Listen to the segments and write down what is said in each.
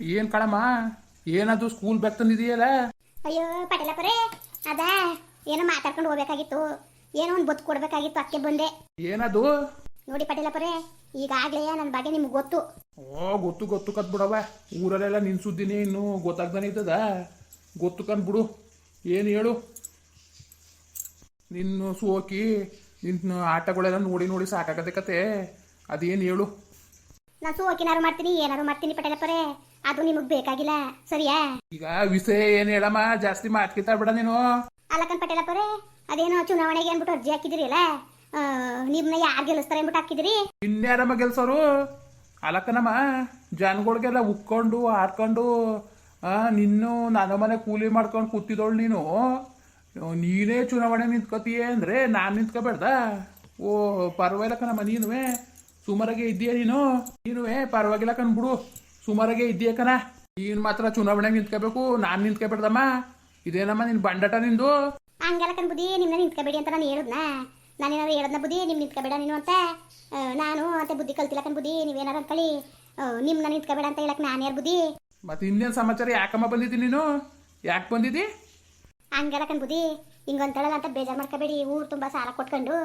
ಏನ್ ಕಣಮ್ಮ ಏನದು ಸ್ಕೂಲ್ ಬ್ಯಾಗ್ ತಂದಿದೆಯಲ್ಲ? ಅಯ್ಯೋ ಪಟೇಲಪ್ಪರೇ ಅದ ಏನೋ ಮಾತಾಡ್ಕೊಂಡು ಹೋಗ್ಬೇಕಾಗಿತ್ತು. ಏನೋ ಒಂದು ಬತ್ತು ಕೊಡ್ಬೇಕಾಗಿತ್ತು ಅಕ್ಕೆ ಬಂದೆ. ಏನದು? ನೋಡಿ ಪಟೇಲಪ್ಪರೇ ಈಗಾಗ್ಲೇ ನನ್ನ ಬಗ್ಗೆ ನಿಮ್ಗೆ ಗೊತ್ತು. ಓ ಗೊತ್ತು ಗೊತ್ತು ಕತ್ ಬಿಡವ ಊರಲ್ಲೆಲ್ಲ ನಿನ್ ಸುದ್ದಿನೇ ಇನ್ನು ಗೊತ್ತಾಗ್ದಾನೆ ಇದ್ದದ. ಗೊತ್ತು ಕಂದ್ ಬಿಡು ಏನು ಹೇಳು? ನಿನ್ನ ಸೋಕಿ ನಿನ್ನ ಆಟಗಳೆಲ್ಲ ನೋಡಿ ನೋಡಿ ಸಾಕಾಗದೆ ಕತೆ. ಅದೇನು ಹೇಳು? ನಾನು ಸೋಕಿನಾರು ಮಾಡ್ತೀನಿ ಏನಾರು ಮಾಡ್ತೀನಿ ಪಟೇಲಪ್ಪರೇ ಅದು ನಿಮಗ್ ಬೇಕಾಗಿಲ್ಲ ಸರಿಯಾ? ಈಗ ವಿಷಯ ಏನ್ ಹೇಳಮ್ಮ ಜಾಸ್ತಿ ಮಾತ್ಕಿತ ಬಿಡ ನೀನು. ಅಲ್ಲಕ್ಕನ್ ಪಟೇಲಪ್ಪರೇ ಅದೇನೋ ಚುನಾವಣೆಗೆ ಅನ್ಬಿಟ್ಟು ಅರ್ಜಿ ಹಾಕಿದಿರಲ್ಲ ನಿಮ್ನ ಯಾರ್ ಗೆಲ್ಲಿಸ್ತಾರೆ ಅಂದ್ಬಿಟ್ಟು ಹಾಕಿದಿರಿ? ಇನ್ಯಾರಮ್ಮ ಗೆಲ್ಸೋರು? ಅಲಕ್ಕನಮ್ಮ ಜನಗಳಿಗೆಲ್ಲ ಉಕ್ಕೊಂಡು ಆಡ್ಕೊಂಡು ಆ, ನಿನ್ನು ನನ್ನ ಮನೆ ಕೂಲಿ ಮಾಡ್ಕೊಂಡು ಕೂತಿದೋಳು ನೀನು. ನೀನೇ ಚುನಾವಣೆ ನಿಂತ್ಕೋತೀಯ ಅಂದ್ರೆ ನಾನು ನಿಂತ್ಕೋಬೇಡ್ದ? ಓ ಪರವಾಗಿಲ್ಲ ಕಣಮ್ಮ ನೀನುವೆ. ಸುಮಾರಾಗೆ ಇದೆಯಾ ನೀನು? ನೀನುವೆ ಪರವಾಗಿಲ್ಲ ಕಣ್ಬಿಡು ಸುಮಾರಾಗೆ ಇದೆಯಾ ಕಣ? ನೀನು ಮಾತ್ರ ಚುನಾವಣೆಗೆ ನಿಂತ್ಕೋಬೇಕು ನಾನು ನಿಂತ್ಕೋಬೇಡ್ದಮ್ಮ. ಇದೇನಮ್ಮ ನಿನ್ ಬಂಡಟ ನಿಂದು? ಹಂಗೆಲ್ಲಕನ್ ಬುದ್ಧಿ ನಿಮ್ಮನ್ನ ನಿಂತ್ಕೋಬೇಡಿ ಅಂತ ನಾನು ಹೇಳಿದ್ನಾ? ನಾನೇನಾದ್ರು ಹೇಳದ್ನ ಬುದ್ಧಿ ನಿಮ್ ನಿಂತ್ಕೋಬೇಡ ನೀನು ಅಂತ? ನಾನು ಅಂತ ಬುದ್ಧಿ ಕಲ್ತಿಲ್ಲಕನ್ ಬುದ್ಧಿ ನೀವೇನಾರು ಅನ್ಕೊಳ್ಳಿ. ನಿಮ್ಮನ್ನ ನಿಂತ್ಕೋಬೇಡ ಅಂತ ಹೇಳಕ್ ನಾನು ಯಾರು ಬುದ್ಧಿ? ಮತ್ತೆ ಇನ್ನೇನು ಸಮಾಚಾರ ಯಾಕಮ್ಮ ಬಂದಿದ್ದಿ ನೀನು? ಯಾಕೆ ಬಂದಿದ್ದಿ? ಹಂಗೆಲ್ಲಕನ್ ಬುದ್ಧಿ ಹಿಂಗಂತಳಲ್ಲ ಅಂತ ಬೇಜಾರು ಮಾಡ್ಕೋಬೇಡಿ. ಊರು ತುಂಬ ಸಾಲ ಕೊಟ್ಕೊಂಡು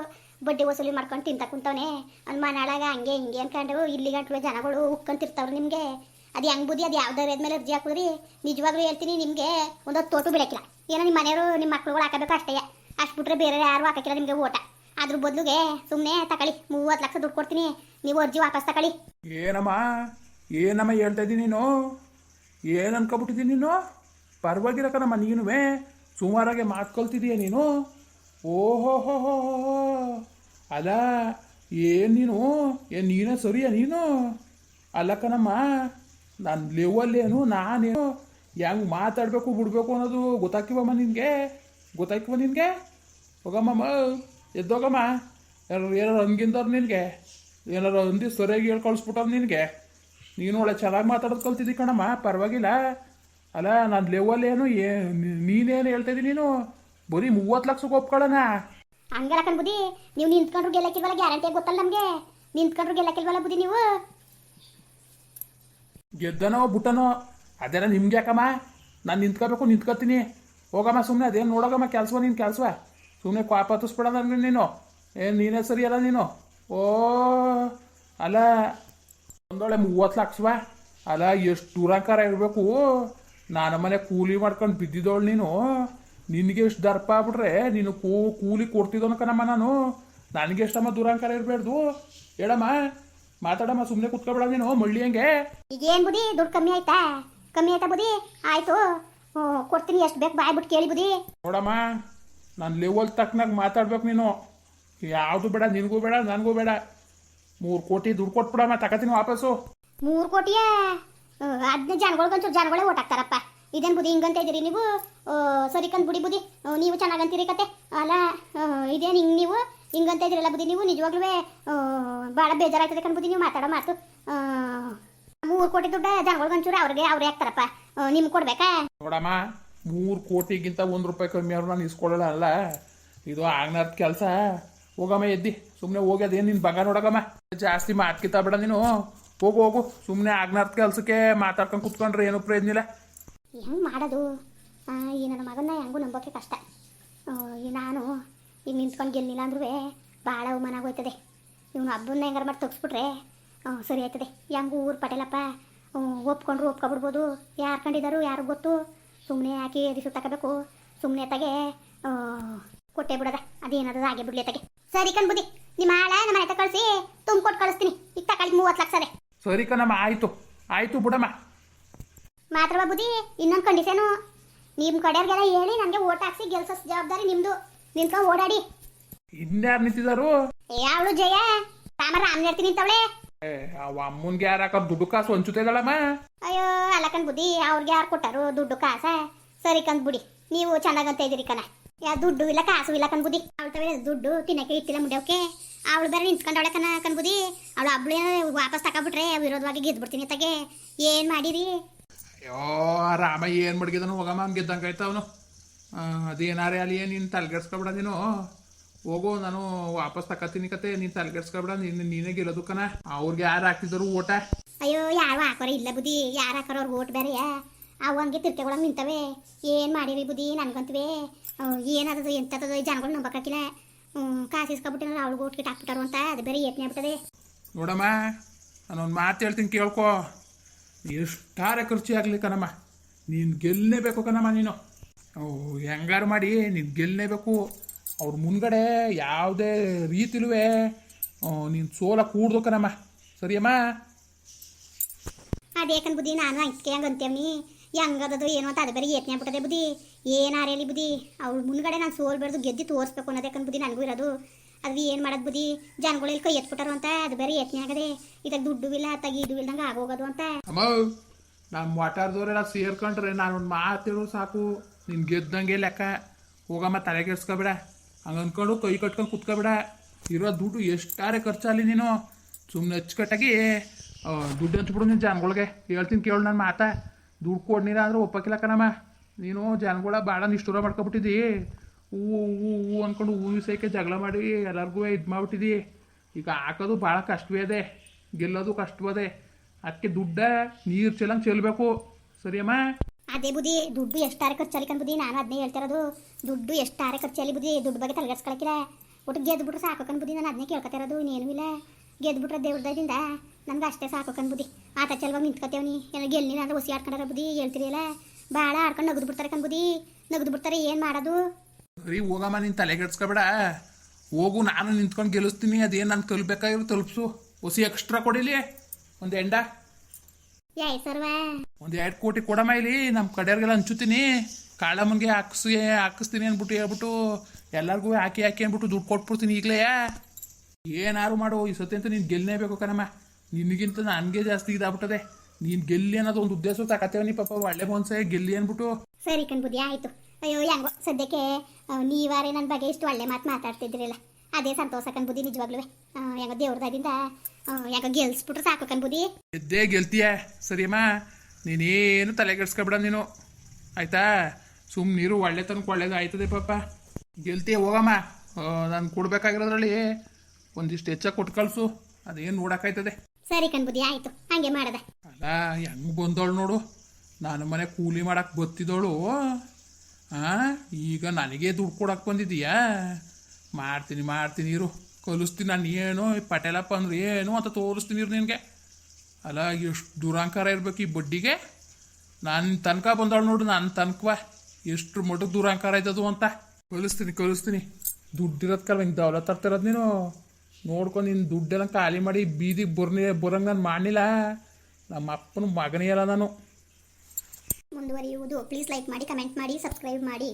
ಬಡ್ಡಿ ವಸೂಲಿ ಮಾಡ್ಕೊಂಡು ತಿಂತ ಕುಂತವನೆ. ಅವ್ನ ಮನಾಳಾಗ ಹಂಗೆ ಹಿಂಗೆ ಅನ್ಕೊಂಡು ಇಲ್ಲಿ ಗಂಟ್ಲು ಜನಗಳು ಉಕ್ಕಂತಿರ್ತಾವ್ರು ನಿಮಗೆ. ಅದು ಹೆಂಗ್ ಬುದ್ಧಿ, ಅದು ಯಾವ್ದಾರ ಮೇಲೆ ಅರ್ಜಿ ಹಾಕಿದ್ರಿ? ನಿಜವಾಗ್ಲೂ ಹೇಳ್ತೀನಿ ನಿಮಗೆ ಒಂದು ತೋಟು ಬೆಳಕಿಲ್ಲ. ಏನೋ ನಿಮ್ಮ ಮನೆಯವರು ನಿಮ್ಮ ಮಕ್ಳುಗಳು ಹಾಕಬೇಕು ಅಷ್ಟೇ. ಅಷ್ಟು ಬಿಟ್ರೆ ಬೇರೆ ಯಾರು ಹಾಕಿಲ್ಲ ನಿಮಗೆ ಓಟ. ಅದ್ರ ಬದಲಿಗೆ ಸುಮ್ಮನೆ ತಕಳಿ. ಮೂವತ್ತು ಲಕ್ಷ ದುಡ್ಡು ಕೊಡ್ತೀನಿ. ನೀವು ಅರ್ಜಿ ವಾಪಸ್ ತಕಳಿ. ಏನಮ್ಮ? ಏನಮ್ಮ ಹೇಳ್ತಾ ಇದ್ದೀನಿ ನೀನು? ಏನು ಅನ್ಕೊಬಿಟ್ಟಿದ್ದೀನಿ ನೀನು? ಪರವಾಗಿರಕನಮ್ಮ ನೀನುವೆ. ಸುಮಾರಾಗೆ ಮಾತ್ಕೊಳ್ತಿದೀಯ ನೀನು. ಓಹೋ ಹೋ ಹೋ ಅಲ್ಲ, ಏನು ನೀನು? ಏನು ನೀನೇ ಸರಿಯಾ ನೀನು? ಅಲ್ಲ ನನ್ನ ಲೆವಲ್ಲೇನು ನಾನೇನು ಹೆಂಗೆ ಮಾತಾಡಬೇಕು, ಬಿಡಬೇಕು ಅನ್ನೋದು ಗೊತ್ತಾಕಿವಮ್ಮ ನಿನಗೆ? ಗೊತ್ತಾಕಿವ ನಿನಗೆ? ಹೋಗಮ್ಮ ಎದ್ದೋಗಮ್ಮ ಯಾರು ಏನಾರು ಹಂಗಿಂದವ್ರು ನಿನಗೆ? ಏನಾರು ಅಂದಿ ಸರಿಯಾಗಿ ಹೇಳಿ ನಿನಗೆ? ನೀನು ಒಳ್ಳೆ ಚೆನ್ನಾಗಿ ಮಾತಾಡೋದು ಕಲ್ತಿದ್ದಿ ಕಣಮ್ಮ, ಪರವಾಗಿಲ್ಲ. ಅಲ್ಲ ನನ್ನ ಲೆವೆಲ್ ಏನು, ಏ ನೀನೇನು ಹೇಳ್ತಾಯಿದ್ದಿ ನೀನು? ಬರೀ ಮೂವತ್ತು ಲಕ್ಷಕ್ಕೆ ಒಪ್ಕೊಳ್ಳೋಣ ಹಂಗಲ್ಲ ಕಣ್ ಬುದ್ಧಿ. ನೀವು ನಿಂತ್ಕೊಂಡ್ರು ಗೆಲ್ಲಕ್ಕಿಲ್ವಲ್ಲ ಗ್ಯಾರಂಟಿ ಗೊತ್ತಲ್ಲ ನಮಗೆ? ನಿಂತ್ಕೊಂಡ್ರು ಗೆಲ್ಲಕ್ಕಿಲ್ವಲ್ಲ ಬುದ್ಧಿ ನೀವು? ಗೆದ್ದನೋ ಬುಟ್ಟನೋ ಅದೆಲ್ಲ ನಿಮ್ಗೆ ಯಾಕಮ್ಮ? ನಾನು ನಿಂತ್ಕೋಬೇಕು, ನಿಂತ್ಕೋತೀನಿ. ಹೋಗಮ್ಮ ಸುಮ್ಮನೆ ಅದೇನು ನೋಡೋಗಮ್ಮ ಕೆಲಸವ ನೀನು, ಕೆಲಸವ? ಸುಮ್ಮನೆ ಕ್ವಾಪ ಹತ್ತಿಸ್ಬಿಡ ನನಗೆ ನೀನು. ಏನು ನೀನೇ ಸರಿಯಲ್ಲ ನೀನು? ಓ, ಅಲ್ಲ, ಒಂದೊಳ್ಳೆ ಮೂವತ್ತು ಲಕ್ಷವ? ಅಲ್ಲ, ಎಷ್ಟು ದೂರಂಕಾರ ಇರಬೇಕು? ನಾನು ಮನೆ ಕೂಲಿ ಮಾಡ್ಕೊಂಡು ಬಿದ್ದಿದ್ದವಳು ನೀನು. ನಿನಗೆ ಎಷ್ಟು ದರ್ಪ ಆಗ್ಬಿಟ್ರೆ ನೀನು ಕೂ, ಕೂಲಿ ಕೊಡ್ತಿದ್ದವನು ಕಣಮ್ಮ ನಾನು. ನನಗೆ ಎಷ್ಟಮ್ಮ ದೂರಂಕಾರ ಇರಬಾರ್ದು? ಹೇಳಮ್ಮ. ಮಾತಾಡಮ್ಮ ಸುಮ್ಮನೆ ಕುತ್ಕೊಬೇಡ ನೀನು ಮಳ್ಳಿ ಹಂಗೆ. ಈಗೇನು ಬುದ್ಧಿ ದುಡ್ಡು ಕಮ್ಮಿ ಆಯ್ತಾ? ಕಮ್ಮಿ ಆಯ್ತಾ ಬುದ್ಧಿ ಆಯ್ತು. ಕೊಡ್ತೀನಿ ಎಷ್ಟು ಬೇಕು ಬಾಯ್ ಬಿಟ್ಟು ಕೇಳಿ ಬುದ್ಧಿ ನೋಡಮ್ಮ ನನ್ನ ಲೆವೆಲ್ ತಕ್ಕನಾಗ ಮಾತಾಡ್ಬೇಕು ನೀನು. ಯಾವುದು ಬೇಡ ನಿನಗೂ ಬೇಡ ನನಗೂ ಬೇಡ. ಮೂರು ಕೋಟಿ ದುಡ್ಡು ಕೊಟ್ಬಿಡಮ್ಮ ತಗೋತೀನಿ ವಾಪಸ್ಸು. ಮೂರು ಕೋಟಿಯ? ಅದನ್ನ ಜನಗಳಿಗೊಂಚೂರು ಜನಗಳೇ ಓಟಾಕ್ತಾರಪ್ಪ ಇದೇನು ಬುದ್ಧಿ ಹಿಂಗಂತ ಇದ್ದೀರಿ ನೀವು? ಆ, ಸರಿ ಕಂದ್ ಬುಡಿ ಬುದ್ಧಿ ಆ, ನೀವು ಚೆನ್ನಾಗಂತೀರಿ ಕತೆ. ಅಲ್ಲ ಆ, ಇದೇನು ಹಿಂಗೆ ನೀವು? ಹಿಂಗಂತ ಇದ್ರಲ್ಲ ಬುದ್ಧಿ ನೀವು? ನಿಜವಾಗ್ಲೂ ಭಾಳ ಬೇಜಾರಾಗ್ತದೆ ಕಣ್ ಬುದ್ಧಿ ನೀವು ಮಾತಾಡೋ ಮಾತು. ಮೂರು ಕೋಟಿ ದುಡ್ಡ ಜನಗಳಿಗೊಂಚೂರು ಅವ್ರಿಗೆ ಅವ್ರು ಹಾಕ್ತಾರಪ್ಪ. ನಿಮ್ಗೆ ಕೊಡ್ಬೇಕಾ? ನೋಡಮ್ಮ ಮೂರು ಕೋಟಿಗಿಂತ ಒಂದು ರೂಪಾಯಿ ಕಮ್ಮಿ ಅವ್ರು ನಾನು ಇಸ್ಕೊಳ್ಳಲ್ಲ ಅಲ್ಲ? ಇದು ಆಗ್ನಾರ್ದ ಕೆಲಸ. ಹೋಗಮ್ಮ ಎದ್ದಿ. ಸುಮ್ಮನೆ ಹೋಗಿ ಅದೇನು ನಿನ್ನ ಬಂಗ ನೋಡಗಮ್ಮ ಜಾಸ್ತಿ ಮಾತ್ಕಿತ ಬೇಡ ನೀನು. ಹೋಗು ಹೋಗು. ಸುಮ್ಮನೆ ಆಗ್ನಾರ್ದ ಕೆಲಸಕ್ಕೆ ಮಾತಾಡ್ಕೊಂಡು ಕುತ್ಕೊಂಡ್ರೆ ಏನು ಪ್ರಯೋಜನ ಇಲ್ಲ? ಹೆಂಗೆ ಮಾಡೋದು? ಈ ನನ್ನ ಮಗನ್ನ ಹೆಂಗೂ ನಂಬೋಕೆ ಕಷ್ಟ. ನಾನು ಈಗ ನಿಂತ್ಕೊಂಡು ಗೆಲ್ಲಿಲ್ಲ ಅಂದ್ರೂ ಭಾಳ ಅವಮಾನ ಆಗೋಯ್ತದೆ. ಇವನು ಹಬ್ಬನ ಹೆಂಗಾರ ಮಾಡಿ ತೆಗ್ಸ್ಬಿಟ್ರೆ ಹ್ಞೂ ಸರಿ ಆಯ್ತದೆ. ಹೆಂಗೂ ಊರು ಪಟೇಲಪ್ಪ ಒಪ್ಕೊಂಡ್ರು ಒಪ್ಕೊಬಿಡ್ಬೋದು. ಯಾರು ಕಂಡಿದ್ದಾರು ಯಾರು ಗೊತ್ತು. ಸುಮ್ಮನೆ ಹಾಕಿ ಎದಿಸು ತಗೋಬೇಕು ಸುಮ್ಮನೆ ತಗೆ ಕೊಟ್ಟೆ ಬಿಡದ. ಅದೇನದ ಹಾಗೆ ಬಿಡ್ಲಿ ತಗೆ ಸರಿ ಕಣ್ ಬುದ್ಧಿ ನಿಮ್ಮ ಆಳ ನಮ್ಮ ಮನೆ ಕಳಿಸಿ ತುಂಬ ಕೊಟ್ಟು ಕಳಿಸ್ತೀನಿ. ಈಗ ತಗೊಳ್ಳಿ ಮೂವತ್ತು ಲಕ್ಷ ಅದೇ. ಸರಿ ಕಣಮ್ಮ ಆಯಿತು. ಆಯಿತು ಬಿಡಮ್ಮ. ಮಾತ್ರ ಬುದ್ಧಿ ಇನ್ನೊಂದು ಕಂಡೀಷನು ನಿಮ್ಮ ಕಡೆಯವ್ರಿಗೆಲ್ಲ ಹೇಳಿ ನನಗೆ ಓಟ್ ಹಾಕ್ಸಿ ಗೆಲ್ಸೋ ಜವಾಬ್ದಾರಿ ನಿಮ್ಮದು ನಿಂತ್ಕೊಂಡು ಓಡಾಡಿ. ಇನ್ಯಾರು ನಿಂತಿದಾರು? ಯಾವಳು ಜಯ? ರಾಮ ರಾಮ್ ನೆಡ್ತೀನಿ ನಿಂತವಳೆ. ಅವ ಅಮ್ಮನ್ಗೆ ಯಾರು ಹಾಕೋದು ದುಡ್ಡು ಕಾಸು ಹಂಚುತ್ತಿದ್ದಾಳಮ್ಮ ಅಯ್ಯೋ ಅಲ್ಲಕನ್ ಬುದ್ಧಿ ಅವ್ರಿಗೆ ಯಾರು ಕೊಟ್ಟಾರು ದುಡ್ಡು ಕಾಸ? ಸರಿ ಕಂದ್ ಬಿಡಿ ನೀವು ಚೆನ್ನಾಗಂತ ಇದ್ದೀರಿ ಕಣ. ಯಾ ದುಡ್ಡು ಇಲ್ಲ ಕಾಸು ಇಲ್ಲ ಕನ್ ಬುದ್ಧಿ. ಅವಳ್ತವೆ ತವೇ ದುಡ್ಡು ತಿನ್ನಕ್ಕೆ ಇಟ್ಟಿಲ್ಲ ಮುಡ್ಯವಕ್ಕೆ ಅವಳು ಬೇರೆ ನಿಂತ್ಕೊಂಡವಳೆ ಕಣ ಕನ್ ಬುದ್ಧಿ. ಅವಳು ಹಬ್ಳು ವಾಪಸ್ ತಗೊಬಿಟ್ರೆ ವಿರೋಧವಾಗಿ ಗೆದ್ಬಿಡ್ತೀನಿ ತಗೆ ಏನ್ ಮಾಡಿರಿ? ಅಯ್ಯೋ ರಾಮ ಏನ್ ಮಡಗಿದನು? ಹೋಗಮ್ಮ ಗೆದ್ದಂಗೆ ಆಯ್ತು ಅವನು. ಅದೇನಾರೇ ಅಲ್ಲಿ ನೀನು ತಲೆಗೆಡ್ಸ್ಕೊಬಿಡ ನೀನು? ಹೋಗೋ ನಾನು ವಾಪಸ್ ತಕತೀನಿ ಕತೆ. ನೀನು ತಲೆಗೆಡ್ಸ್ಕೊಬೇಡ ನೀನು ನೀನೇ ಗೆಲ್ಲೋದು ಕಣ. ಅವ್ರಿಗೆ ಯಾರು ಹಾಕಿದ್ರು ಓಟ ಅಯ್ಯೋ ಯಾರು ಹಾಕೋರ ಇಲ್ಲ ಬುದ್ಧಿ. ಯಾರು ಹಾಕೋರ ಅವ್ರಿಗೆ ಓಟ್ ಬೇರೆ? ಅವು ಹಂಗೆ ತಿರ್ಕೆಗಳ ನಿಂತವೆ. ಏನು ಮಾಡಿರಿ ಬುದ್ಧಿ? ನನ್ಗಂತವೆ. ಏನದದು ಎಂಥದ್ದು ಜನಗಳು ನಂಬಕ್ಕಾಕಿಲ್ಲ ಕಾಸು ಇಸ್ಕೊಬಿಟ್ಟಿನ ಅವ್ಳಿಗೆ ಓಟ್ ಗಿಟ್ ಹಾಕ್ಬಿಟ್ಟಾರು ಅಂತ. ಅದು ಬೇರೆ ಏಟ್ನೇ ಆಗ್ಬಿಟ್ಟದೆ. ನೋಡಮ್ಮ ನಾನೊಂದು ಮಾತು ಹೇಳ್ತೀನಿ ಕೇಳ್ಕೊ. ಎಷ್ಟಾರ ಖರ್ಚು ಆಗಲಿ ಕಣಮ್ಮ. ನೀನು ಗೆಲ್ಲಲೇಬೇಕು ಕಣಮ್ಮ ನೀನು. ಓ ಹೆಂಗಾರು ಮಾಡಿ ನೀನು ಗೆಲ್ಲಲೇಬೇಕು ಅವ್ರ ಮುನ್ಗಡೆ ಯಾವುದೇ ರೀತಿಲುವೆ ನೀನು ಸೋಲ ಕೂಡ್ದು ಕಣಮ್ಮ ಸರಿಯಮ್ಮ ಅದೇಕನ್ ಬುದ್ಧಿ? ನಾನು ಅಂಕೆ ಹಂಗೆ ಅಂತೇವ್ನಿ ಹೆಂಗದದು ಏನು ಅಂತ ಅದು ಬೇರೆ ಯತ್ನೆ ಆಗ್ಬಿಟ್ಟದೆ ಬುದ್ಧಿ. ಏನಾರು ಹೇಳಿ ಬುದ್ಧಿ? ಅವ್ರ ಮುನ್ಗಡೆ ನಾನು ಸೋಲ್ಬಾರ್ದು ಗೆದ್ದು ತೋರಿಸ್ಬೇಕು ಅನ್ನೋದೇಕನ್ ಬುದ್ಧಿ? ನನಗೂ ಇರೋದು. ಅದು ಏನು ಮಾಡೋದು ಬುದ್ಧಿ? ಜನಗಳಲ್ಲಿ ಕೈ ಎತ್ಬಿಟ್ಟಾರು ಅಂತ ಅದು ಬೇರೆ ಯತ್ನೆ ಆಗದೆ. ಇದಾಗ ದುಡ್ಡು ಇಲ್ಲ ತಗಿ ಇದು ಇಲ್ದಂಗೆ ಆಗೋಗೋದು ಅಂತ. ಅಮ್ಮ ನಮ್ಮ ವಾಟಾರ್ದವರೆಲ್ಲ ಸೇರ್ಕೊಂಡ್ರೆ ನಾನು ಒಂದು ಮಾತು ಸಾಕು. ನೀನು ಗೆದ್ದಂಗೆ ಲೆಕ್ಕ. ಹೋಗಮ್ಮ, ತಲೆ ಕೆಡ್ಸ್ಕೊಬೇಡ ಹಂಗೆ ಅಂದ್ಕೊಂಡು ಕೈ ಕಟ್ಕೊಂಡು ಕುತ್ಕೊಬೇಡ ಇರೋ ದುಡ್ಡು ಎಷ್ಟಾರೆ ಖರ್ಚಾಲಿ ನೀನು. ಸುಮ್ಮನೆ ಅಚ್ಚುಕಟ್ಟಾಗಿ ದುಡ್ಡು ಹಂಚ್ಬಿಡು ನೀನು ಜನಗಳಿಗೆ. ಹೇಳ್ತೀನಿ ಕೇಳು ನನ್ನ ಮಾತಾ. ದುಡ್ಡು ಕೊಡ್ನಿಲ್ಲ ಅಂದ್ರೆ ಒಪ್ಪಕ್ಕಿಲ್ಲ ನೀನು ಜನಗಳ ಭಾಳ ನಿಷ್ಠುರ ಮಾಡ್ಕೊಬಿಟ್ಟಿದ್ದಿ ಹೂವು ಹೂ ಹೂ ಅಂದ್ಕೊಂಡು ಹೂ ವಿಷಯಕ್ಕೆ ಜಗಳ ಮಾಡಿ ಎಲ್ಲರಿಗೂ ಇದು ಮಾಡ್ಬಿಟ್ಟಿದ್ದಿ ಈಗ ಹಾಕೋದು ಭಾಳ ಕಷ್ಟವೇ ಅದೇ. ಗೆಲ್ಲೋದು ಕಷ್ಟವದೆ ಅದಕ್ಕೆ ದುಡ್ಡ ನೀರು ಚೆಲ್ಲಂಗೆ ಚೆಲ್ಲಬೇಕು ಸರಿಯಮ್ಮ? ಅದೇ ಬುದ್ಧಿ, ದುಡ್ಡು ಎಷ್ಟಾರೆ ಖರ್ಚಾಲಿಕನ್ ಬುದ್ಧಿ. ನಾನು ಅದನ್ನೇ ಹೇಳ್ತಿರೋದು ದುಡ್ಡು ಎಷ್ಟಾರೆ ಖರ್ಚಾಲಿ ಬುದ್ಧಿ. ದುಡ್ಡು ಬಗ್ಗೆ ತಲೆಗೆಡ್ಸ್ಕೊಳಕಿಲ್ಲ ಒಟ್ಟು ಗೆದ್ದು ಬಿಟ್ರೆ ಸಾಕೋಕನ್ ಬುದ್ಧಿ ನಾನು ಅದನ್ನೇ ಕೇಳ್ಕೊತಿರೋದು ಇನ್ನೇನು ಇಲ್ಲ. ಗೆದ್ದು ಬಿಟ್ರೆ ದೇವ್ರದಿಂದ ನನಗೆ ಅಷ್ಟೇ ಸಾಕೋಕನ್ ಬುದ್ಧಿ. ಆಟ ಚಲ್ವಾಗ ನಿಂತ್ಕೊತೇವ್ನಿ ಏನೋ ಗೆಲ್ಲಿ ಅಂದ್ರೆ ಹೊಸಿ ಆಡ್ಕೊಂಡಾರ ಬುದ್ಧಿ. ಹೇಳ್ತಿರಲ್ಲ ಭಾಳ ಆಡ್ಕೊಂಡು ನಗದು ಬಿಡ್ತಾರೆ ಕನ್ಬುದಿ ನಗದು ಬಿಡ್ತಾರೆ, ಏನು ಮಾಡೋದು? ರೀ, ಹೋಗಮ್ಮ, ನೀನು ತಲೆಗೆಡ್ಸ್ಕೊಬೇಡ ಹೋಗು, ನಾನು ನಿಂತ್ಕೊಂಡು ಗೆಲ್ಲಿಸ್ತೀನಿ. ಅದೇನು ನಾನು ತಲುಪಬೇಕಾಗಿರೋ ತಲುಪಿಸು. ಹೊಸಿ ಎಕ್ಸ್ಟ್ರಾ ಕೊಡಿಲಿ. ಒಂದು ಎಂಡ. ಯಾಯ್ ಸರ್ವ? ಒಂದು ಎರಡು ಕೋಟಿ ಕೊಡಮ್ಮ ಇಲ್ಲಿ ನಮ್ ಕಡೆಯವ್ರಿಗೆಲ್ಲ ಹಂಚುತ್ತೀನಿ. ಕಾಳಮ್ಮನ್ಗೆ ಹಾಕ್ಸಿ ಹಾಕಿಸ್ತೀನಿ ಅನ್ಬಿಟ್ಟು ಹೇಳ್ಬಿಟ್ಟು ಎಲ್ಲರಿಗೂ ಹಾಕಿ ಹಾಕಿ ಅನ್ಬಿಟ್ಟು ದುಡ್ಡು ಕೊಟ್ಬಿಡ್ತೀನಿ ಈಗಲೇ. ಏನಾರು ಮಾಡು ಈ ಸತಿ ಅಂತ ನೀನು ಗೆಲ್ಲಲೇಬೇಕು ಕಣಮ್ಮ. ನಿನಗಿಂತ ನನಗೆ ಜಾಸ್ತಿ ಇದಾಗ್ಬಿಟ್ಟದೆ. ನೀನು ಗೆಲ್ಲಿ ಅನ್ನೋದು ಒಂದು ಉದ್ದೇಶ ತಗತ್ತೇವ ನೀ ಪಾಪ ಒಳ್ಳೆ ಮನ್ಸೆ ಗೆಲ್ಲಿ ಅನ್ಬಿಟ್ಟು ಸರಿ ಕಣ್ಬುದಿ ಆಯ್ತು. ಅಯ್ಯೋ ಹೆಂಗೋ ಸದ್ಯಕ್ಕೆ ನೀವಾರೇ ನನ್ನ ಬಗ್ಗೆ ಇಷ್ಟು ಒಳ್ಳೆ ಮಾತು ಮಾತಾಡ್ತಿದ್ರಲ್ಲ. ಅದೇ ಸಂತೋಷ ಕಣ್ಬುದಿ ನಿಜವಾಗ್ಲೂ ಹೆಂಗೋ ದೇವ್ರದಾಗಿಂದ ಹೆಂಗೋ ಗೆಲ್ಸ್ಬಿಟ್ರೆ ಸಾಕು ಕನ್ಬುದಿ ಗೆಲ್ತೀಯ? ಸರಿಯಮ್ಮ ನೀನೇನು ತಲೆಗೆಡ್ಸ್ಕೊಬೇಡ ನೀನು. ಆಯ್ತಾ? ಸುಮ್ ನೀರು ಒಳ್ಳೆ ತನಕ ಒಳ್ಳೇದು ಆಯ್ತದೆ ಪಾಪ. ಗೆಲ್ತೀಯ ಹೋಗಮ್ಮ. ನಾನು ಕೊಡ್ಬೇಕಾಗಿರೋದ್ರಲ್ಲಿ ಒಂದಿಷ್ಟು ಹೆಚ್ಚ ಕೊಟ್ಟು ಕಳ್ಸು. ಅದೇನು ನೋಡಕ್ಕಾಯ್ತದೆ. ಸರಿ ಕಣ್ಬುದಿ ಆಯ್ತು ಆಯಿತು. ಹಂಗೆ ಮಾಡದ. ಅಲ್ಲ ಹೆಂಗ್ ಬಂದವಳು ನೋಡು. ನಾನು ಮನೆ ಕೂಲಿ ಮಾಡಕ್ ಬತ್ತಿದವಳು. ಆ ಈಗ ನನಗೆ ದುಡ್ಡು ಕೊಡಕ್ ಬಂದಿದೀಯಾ? ಮಾಡ್ತೀನಿ ಮಾಡ್ತೀನಿ ಇರು. ಕಲಿಸ್ತೀನಿ ನಾನು ಏನು ಪಟೇಲಪ್ಪ ಅಂದ್ರೆ ಏನು ಅಂತ ತೋರಿಸ್ತೀನಿ ನಿನಗೆ. ಅಲ್ಲ ಎಷ್ಟು ದುರಾಂಕಾರ ಇರಬೇಕು ಈ ಬಡ್ಡಿಗೆ. ನಾನು ತನಕ ಬಂದವಳು ನೋಡು, ನಾನು ತನಕ ಎಷ್ಟು ಮಟ್ಟಕ್ಕೆ ದುರಾಂಕಾರ ಆಯ್ತದು ಅಂತ. ಕಲಿಸ್ತೀನಿ ಕಲಿಸ್ತೀನಿ. ದುಡ್ಡಿರೋದು ಕಲ್ ಹಿಂಗೆ ದೌಲ ತರ್ತಿರೋದು ನೀನು? ನೋಡ್ಕೊಂಡು ನಿನ್ನ ದುಡ್ಡೆಲ್ಲ ಖಾಲಿ ಮಾಡಿ ಬೀದಿಗೆ ಬರ್ನಿ, ಬರಂಗೆ ನಾನು ಮಾಡಲಿಲ್ಲ. ನಮ್ಮ ಅಪ್ಪನ ಮಗನೇ ಅಲ್ಲ ನಾನು. ಮುಂದುವರಿಯುವುದು. ಪ್ಲೀಸ್ ಲೈಕ್ ಮಾಡಿ ಕಮೆಂಟ್ ಮಾಡಿ ಸಬ್ಸ್ಕ್ರೈಬ್ ಮಾಡಿ.